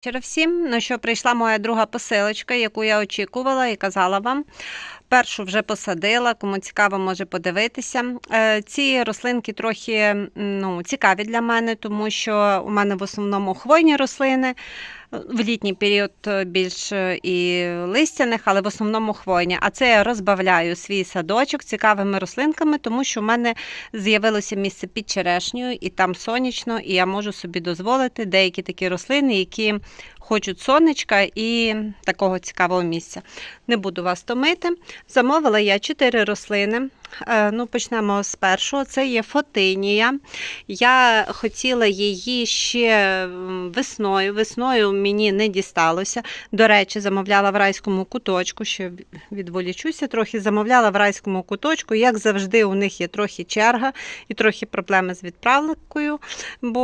Вчора всім, ну що прийшла моя друга посилочка, яку я очікувала і казала вам. Першу вже посадила, кому цікаво, може подивитися. Е, Ці рослинки трохи ну, цікаві для мене, тому що у мене в основному хвойні рослини. В літній період е, більш е, і листяних, але в основному хвойні. А це я розбавляю свій садочок цікавими рослинками, тому що в мене з'явилося місце під черешнею, і там сонячно, і я можу собі дозволити деякі такі рослини, які хочуть сонечка і такого цікавого місця. Не буду вас томити. Замовила я 4 рослини. Е, Ну, почнемо з першого. Це є фотинія. Я хотіла її ще весною. Весною мені не дісталося. До речі, замовляла в райському куточку, ще відволічуся трохи. Замовляла в райському куточку. Як завжди, у них є трохи черга і трохи проблеми з відправкою, бо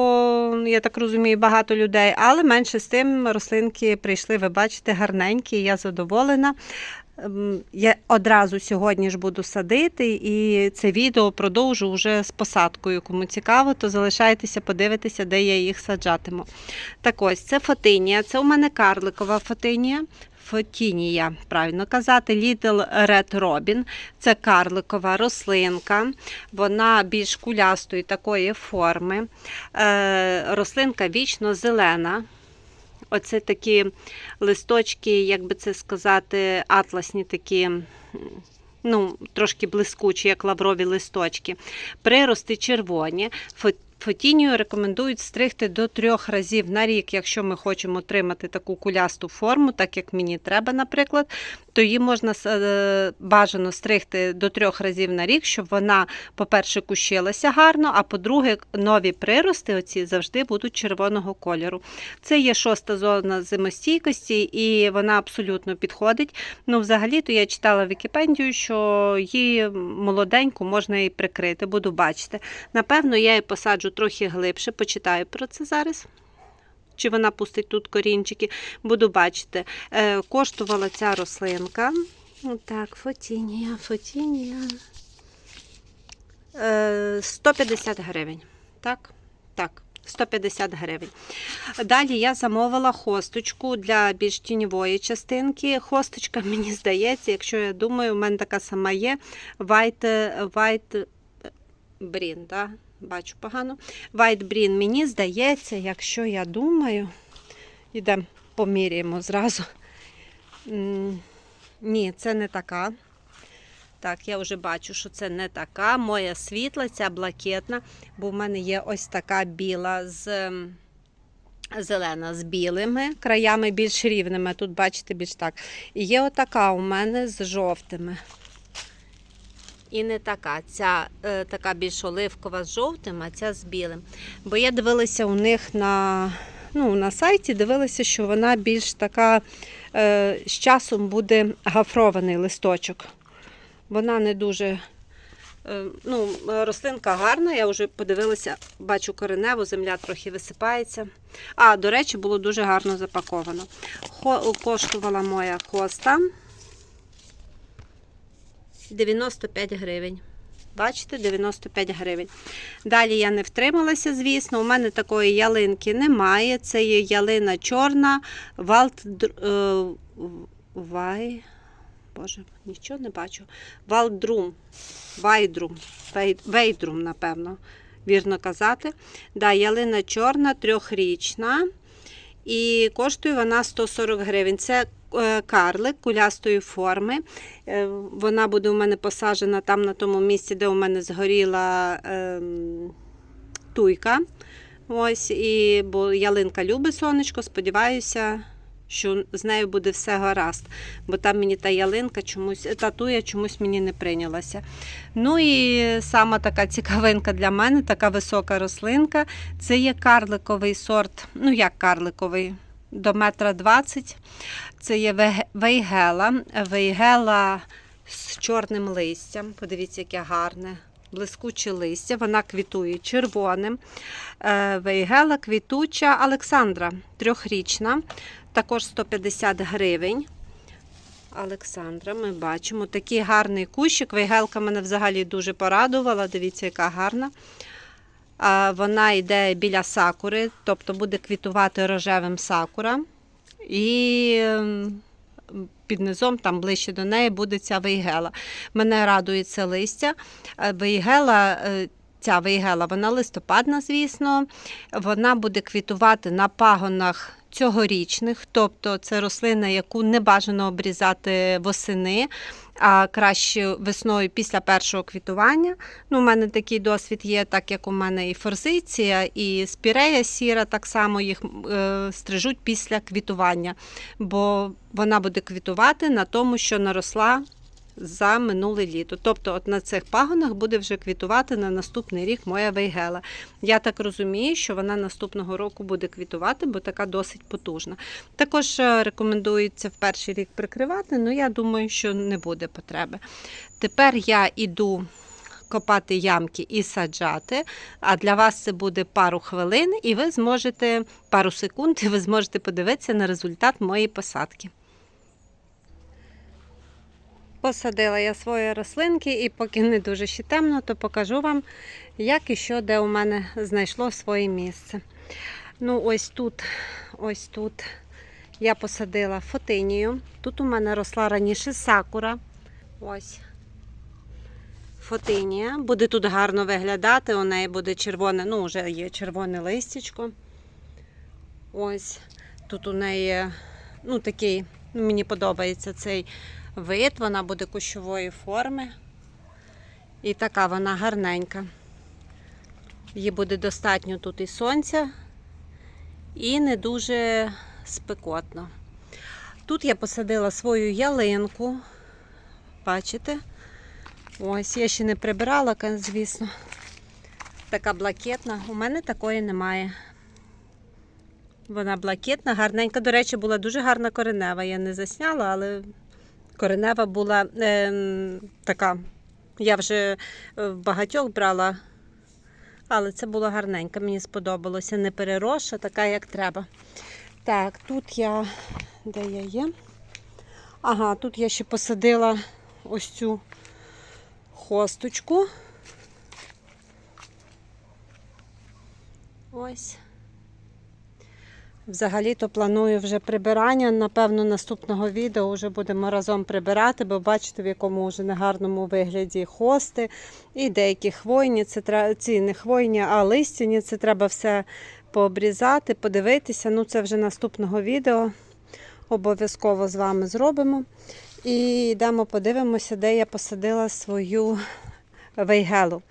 я так розумію, багато людей. Але менше з тим рослинки прийшли, ви бачите, гарненькі, я задоволена. Ем, Я одразу сьогодні ж буду садити, і це відео продовжу вже з посадкою. Кому цікаво, то залишайтеся, подивитися, де я їх саджатиму. Так ось, це фотинія, це у мене карликова фотинія. Фотінія, правильно казати, Little Red Robin. Це карликова рослинка, вона більш кулястої такої форми. Е, рослинка вічно зелена. Оце такі листочки, як би це сказати, атласні такі, ну, трошки блискучі, як лаврові листочки. Прирости червоні. Фо- Фотінію рекомендують стригти до трьох разів на рік, якщо ми хочемо отримати таку кулясту форму, так як мені треба, наприклад, то її можна е, бажано стригти до трьох разів на рік, щоб вона, по-перше, кущилася гарно, а по-друге, нові прирости оці завжди будуть червоного кольору. Це є шоста зона зимостійкості, і вона абсолютно підходить. Ну, взагалі-то я читала Вікіпедію, що її молоденьку можна і прикрити, буду бачити. Напевно, я її посаджу трохи глибше, почитаю про це зараз. Чи вона пустить тут корінчики, буду бачити. Е, коштувала ця рослинка. Так, фотінія, фотінія. Е, 150 гривень. Так? Так. 150 гривень. Далі я замовила хосточку для більш тіньової частинки. Хосточка, мені здається, якщо я думаю, у мене така сама є. White, white Brін, да? Бачу погано. White Brін, мені здається, якщо я думаю, йдемо поміряємо зразу. Ні, це не така. Так, я вже бачу, що це не така. Моя світла, ця блакитна, бо в мене є ось така біла з зелена з білими, краями більш рівними. Тут, бачите, більш так. І є отака у мене з жовтими. І не така. Ця е, така більш оливкова з жовтим, а ця з білим. Бо я дивилася у них на, ну, на сайті, дивилася, що вона більш така е, з часом буде гафрований листочок. Вона не дуже. е, Ну, рослинка гарна, я вже подивилася, бачу кореневу, земля трохи висипається. А, до речі, було дуже гарно запаковано. Хо, коштувала моя хоста 95 гривень. Бачите, 95 гривень. Далі я не втрималася, звісно. У мене такої ялинки немає. Це є ялина чорна, валт е, вай. Боже, нічого не бачу. Валдрум. Вайдрум. Вейдрум, напевно, вірно казати. Да, ялина чорна, трьохрічна. І коштує вона 140 гривень. Це карлик кулястої форми. Е, Вона буде у мене посаджена там на тому місці, де у мене згоріла ем, туйка. Ось, і, бо ялинка любить сонечко, сподіваюся, що з нею буде все гаразд. Бо там мені та ялинка чомусь, та туя чомусь мені не прийнялася. Ну і сама така цікавинка для мене, така висока рослинка. Це є карликовий сорт, ну як карликовий, до метра двадцять. Це є вейгела. Вейгела з чорним листям. Подивіться, яке гарне. Блискуче листя, вона квітує червоним. Е, Вейгела квітуча Олександра, трьохрічна, також 150 гривень. Олександра, ми бачимо такий гарний кущик. Вейгелка мене взагалі дуже порадувала. Дивіться, яка гарна. Вона йде біля сакури, тобто буде квітувати рожевим сакура. І ем, під низом, там ближче до неї, буде ця вейгела. Мене радує це листя. Е, Вейгела, е, ця вейгела, вона листопадна, звісно. Вона буде квітувати на пагонах цьогорічних, тобто це рослина, яку не бажано обрізати восени, а краще весною після першого квітування. Ну, у мене такий досвід є, так як у мене і форзиція, і спірея сіра, так само їх е, стрижуть після квітування, бо вона буде квітувати на тому, що наросла за минуле літо. Тобто, от на цих пагонах буде вже квітувати на наступний рік моя вейгела. Я так розумію, що вона наступного року буде квітувати, бо така досить потужна. Також е, рекомендується в перший рік прикривати, але я думаю, що не буде потреби. Тепер я іду. Копати ямки і саджати, а для вас це буде пару хвилин, і ви зможете пару секунд, і ви зможете подивитися на результат моєї посадки. Посадила я свої рослинки, і поки не дуже ще темно, то покажу вам, як і що, де у мене знайшло своє місце. Ну, ось тут, ось тут я посадила фотинію. Тут у мене росла раніше сакура. Ось. Фотинія. Буде тут гарно виглядати. У неї буде червоне, ну, вже є червоне листячко. Ось. Тут у неї, ну, такий, ну, мені подобається цей вид, вона буде кущової форми. І така вона гарненька. Їй буде достатньо тут і сонця, і не дуже спекотно. Тут я посадила свою ялинку. Бачите? Ось, я ще не прибирала, звісно. Така блакитна. У мене такої немає. Вона блакитна, гарненька. До речі, була дуже гарна коренева. Я не засняла, але коренева була е, така. Я вже в багатьох брала, але це була гарненька, мені сподобалося. Не переросша, така, як треба. Так, тут я. Де я є? Ага, тут я ще посадила ось цю хосточку. Ось. Взагалі-то планую вже прибирання. Напевно, наступного відео вже будемо разом прибирати, бо бачите, в якому вже негарному вигляді хости і деякі хвойні, це ці не хвойні, а листяні. Це треба все пообрізати, подивитися. Ну, це вже наступного відео. Обов'язково з вами зробимо. І йдемо подивимося, де я посадила свою вейгелу.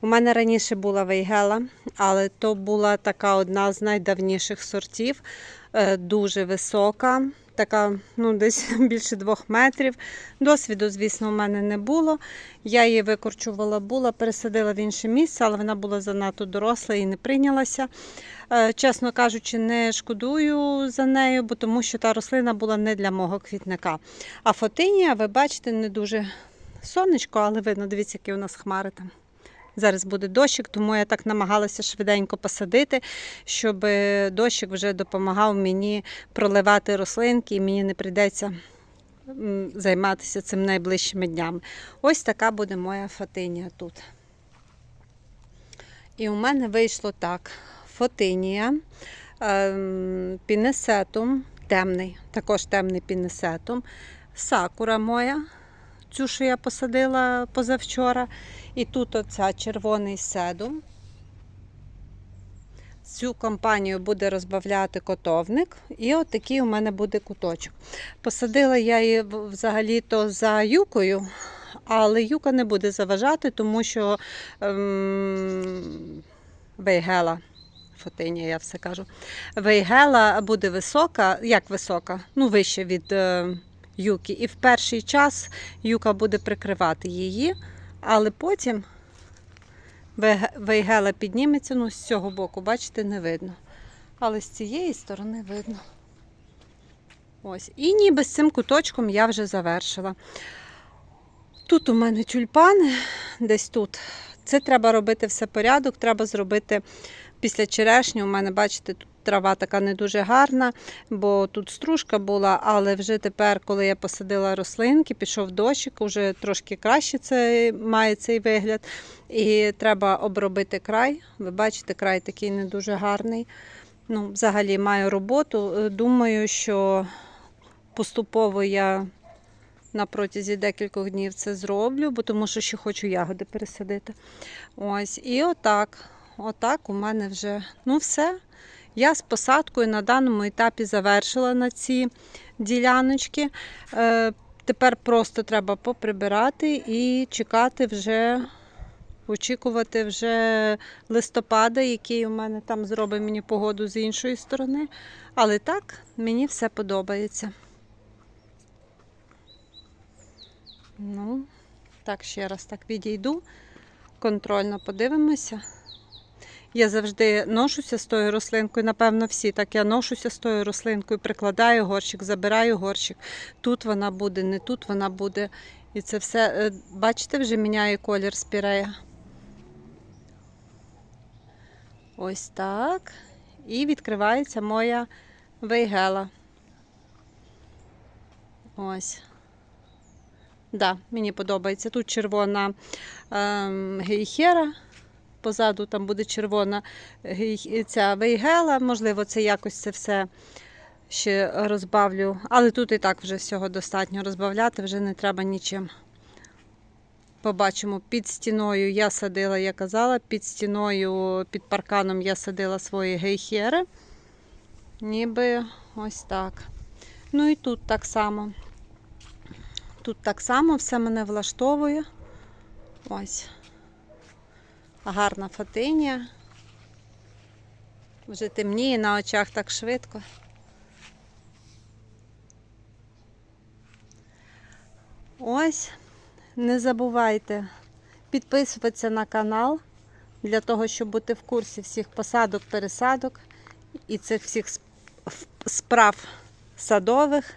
У мене раніше була вейгела, але то була така одна з найдавніших сортів, е, дуже висока, така ну, десь більше двох метрів. Досвіду, звісно, у мене не було. Я її викорчувала, була, пересадила в інше місце, але вона була занадто доросла і не прийнялася. Е, Чесно кажучи, не шкодую за нею, бо тому що та рослина була не для мого квітника. А фотинія, ви бачите, не дуже сонечко, але видно, дивіться, які у нас хмари там. Зараз буде дощик, тому я так намагалася швиденько посадити, щоб дощик вже допомагав мені проливати рослинки, і мені не прийдеться займатися цим найближчими днями. Ось така буде моя фотинія тут. І у мене вийшло так: фотинія, ем, пінесетум, темний, також темний пінесетум, сакура моя, цю, що я посадила позавчора. І тут оця червоний седум. Цю компанію буде розбавляти котовник, і от такий у мене буде куточок. Посадила я її взагалі-то за юкою, але юка не буде заважати, тому що ем, вейгела, фотиня, я все кажу. Вейгела буде висока, як висока, ну вище від е, юки. І в перший час юка буде прикривати її, але потім вейгела підніметься, ну з цього боку, бачите, не видно. Але з цієї сторони видно. Ось. І ніби з цим куточком я вже завершила. Тут у мене тюльпани, десь тут. Це треба робити все порядок, треба зробити після черешні. У мене, бачите, тут трава така не дуже гарна, бо тут стружка була, але вже тепер, коли я посадила рослинки, пішов дощик, вже трошки краще це має цей вигляд. І треба обробити край. Ви бачите, край такий не дуже гарний. Ну, взагалі маю роботу. Е, Думаю, що поступово я на протязі декількох днів це зроблю, бо тому що ще хочу ягоди пересадити. Ось, і отак. Отак у мене вже ну все. Я з посадкою на даному етапі завершила на ці діляночки. Е, тепер просто треба поприбирати і чекати вже, очікувати вже листопада, який у мене там зробить мені погоду з іншої сторони. Але так, мені все подобається. Ну, так, ще раз так відійду. Контрольно подивимося. Я завжди ношуся з тою рослинкою, напевно, всі так я ношуся з тою рослинкою, прикладаю горщик, забираю горщик. Тут вона буде, не тут вона буде. І це все, е, бачите, вже міняє колір спірея. Ось так. І відкривається моя вейгела. Ось. Да, мені подобається. Тут червона ем, гейхера. Позаду там буде червона гей- ця вейгела. Можливо, це якось це все ще розбавлю. Але тут і так вже всього достатньо розбавляти, вже не треба нічим. Побачимо, під стіною я садила, я казала, під стіною, під парканом я садила свої гейхери. Ніби ось так. Ну і тут так само. Тут так само все мене влаштовує. Ось. Гарна фатинія. Вже темніє на очах так швидко. Ось, не забувайте підписуватися на канал для того, щоб бути в курсі всіх посадок, пересадок і цих всіх справ садових.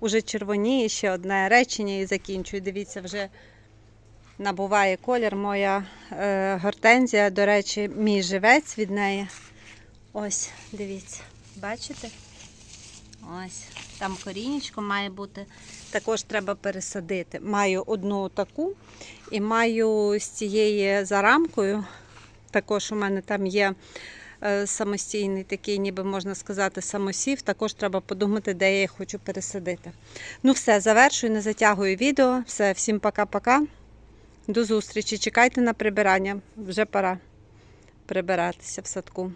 Уже червоніє ще одне речення і закінчую. Дивіться, вже набуває колір моя е, гортензія. До речі, мій живець від неї. Ось, дивіться, бачите? Ось, там корінечко має бути. Також треба пересадити. Маю одну таку і маю з цією зарамкою. Також у мене там є е, самостійний такий, ніби можна сказати, самосів. Також треба подумати, де я їх хочу пересадити. Ну, все, завершую, не затягую відео. Все, всім пока-пока. До зустрічі. Чекайте на прибирання. Вже пора прибиратися в садку.